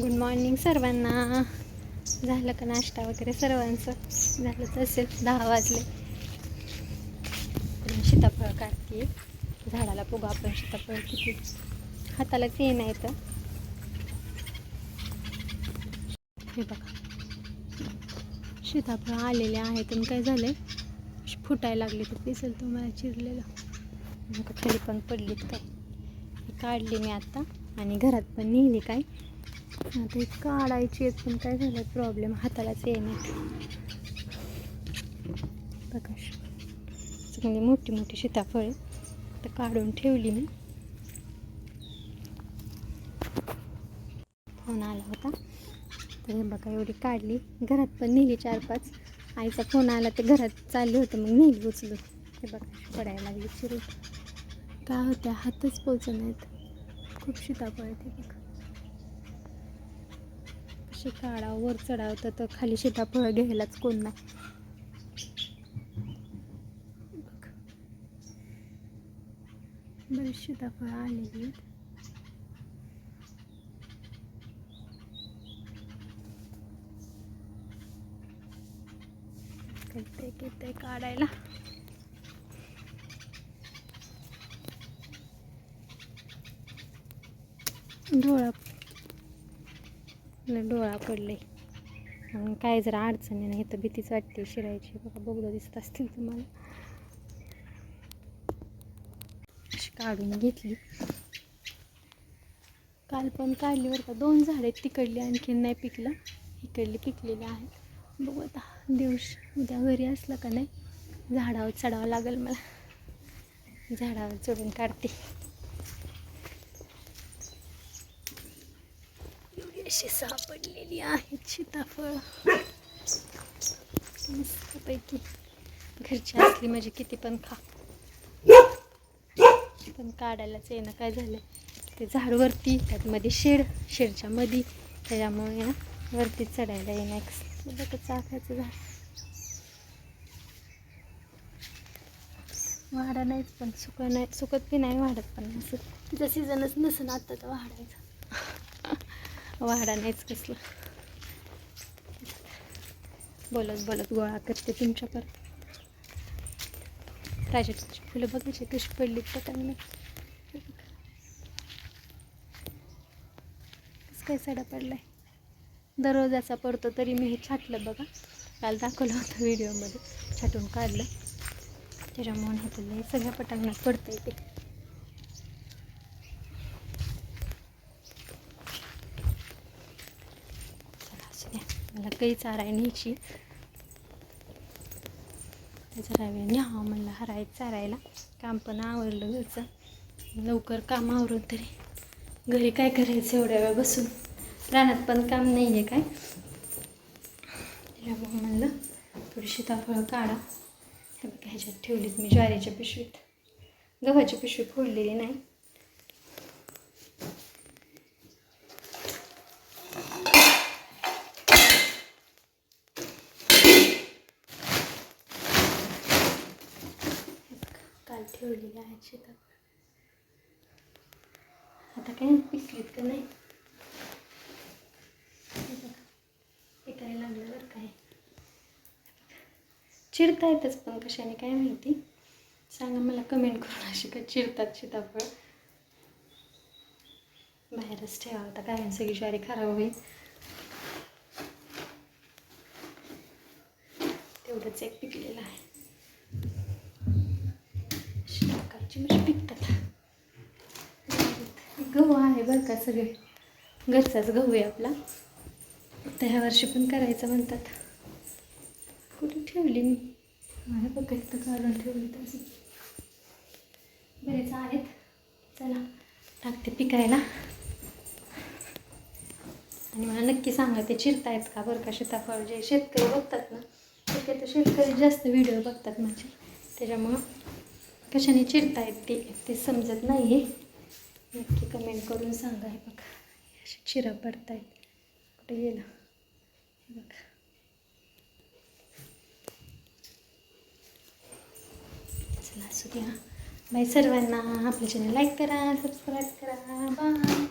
Good morning सर्वांना. झालं का नाश्ता वगैरे सर्वांचं? झालंच असेल दहा वाजले. सीताफळ काढते. झाडाला बघू आपण सीताफळ किती? हाताला ते नाही तर. हे बघा. सीताफळ आलेले आहेत आणि काय झालंय? फुटायला लागले तर दिसेल तुम्हाला चिरलेलं. मग पण पडलीत काय? काढली मी आता आणि घरात पण नेली काय? आता एक काढायची आहेत पण काय झालं? प्रॉब्लेम हातालाच येणार बघा. चांगली म्हणजे मोठी मोठी सीताफळे तर काढून ठेवली मी. फोन आला होता. तर हे बघा एवढी काढली. घरात पण नेली चार पाच आईचा फोन आला ते घरात चाललं होतं मग नेली उचलून. हे बघा पडायला लागली चिरून. काय होत्या? हातच पोचत नाहीत. खूप सीताफळ आहे ते बघा. कशी काढा वर चढावतं तर खाली सीताफळ घ्यायलाच कोण नाही. बघ. बरीच सीताफळ आलेली आहेत. येते काढायला. डोळा डोळा पडले काय जरा अडचणी नाही तर भीतीच वाटते शिरायची. बघा बघदा दिसत असतील तुम्हाला. काढून घेतली. काल पण काढली बरं का. दोन झाड आहेत तिकडली आणखीन नाही पिकलं. इकडली पिकलेली आहेत. बघू आता दिवस उद्या घरी असलं का नाही झाडावर चढावं लागेल मला. झाडावर चढून काढते. अशी सापडलेली आहेत सीताफळ मस्तपैकी. घरची असली म्हणजे किती पण खा. पण काढायलाच येणं काय झालं ते झाड वरती त्यात मध्ये शेड शेडच्या मध्ये त्याच्यामुळे ना वरती चढायला येणं बघा चाफ्याचं झाड. वाढा नाहीच पण सुक नाही सुकत बी नाही वाढत पण असं. तिचा सीझनच नसेल आता तर वाढायचा. वाडा नाहीच कसलं. बोलत बोलत गोळा करते तुमच्या परत राजाची फुलं बघायची कशी पडली पटांना कसं काय सडा पडलाय? दररोज असा पडतो तरी मी हे छाटलं बघा. काल दाखवलं होतं व्हिडिओमध्ये छाटून काढलं. त्याच्यामुळे हे तुला हे सगळ्या पटांना पडतं ते चला असू द्या मला काही चाराय न्यायची जरा वेळ न्यावं म्हणलं हराय चारायला. काम पण आवरलं घरचं. लवकर काम आवरून तरी. घरी काय करायचं एवढ्या वेळ बसून? रानात पण काम नाही आहे काय मग म्हणलं थोडी सीताफळं काढा. हे बघा ह्याच्यात ठेवलीत मी ज्वारीच्या पिशवीत. गव्हाची पिशवी फोडलेली नाही. काल ठेवलेली आहेत शेतात. आता काय पिसलीत का नाही? पिकायला लागलं बरं काय चिरता येतच पण कशाने काय माहिती? सांगा मला कमेंट करून अशी का चिरतात सीताफळ? बाहेरच ठेवा आता कारण सगळी ज्वारी खराब होईल. तेवढंच एक पिकलेलं आहे. अशी पिकतात. गहू आहे बरं का सगळे. घरचाच गहू आहे आपला. तर ह्या वर्षी पण करायचं म्हणतात. कुठे ठेवली मी? मला बघा इथं काढून ठेवली तसं बरेच आहेत. चला टाकते पिकायला. आणि मला नक्की सांगा ते चिरतायत का बरं का सीताफळ? जे शेतकरी बघतात ना ते तर शेतकरी जास्त व्हिडिओ बघतात माझे त्याच्यामुळं कशाने चिरतायत ते? ते समजत नाही आहे नक्की कमेंट करून सांगा हे बघा. असे चिरा पडतायत. कुठे गेलं? हे बघा. चला असू द्या. बाय सर्वांना. आपल्या चॅनल लाईक करा सबस्क्राईब करा. बाय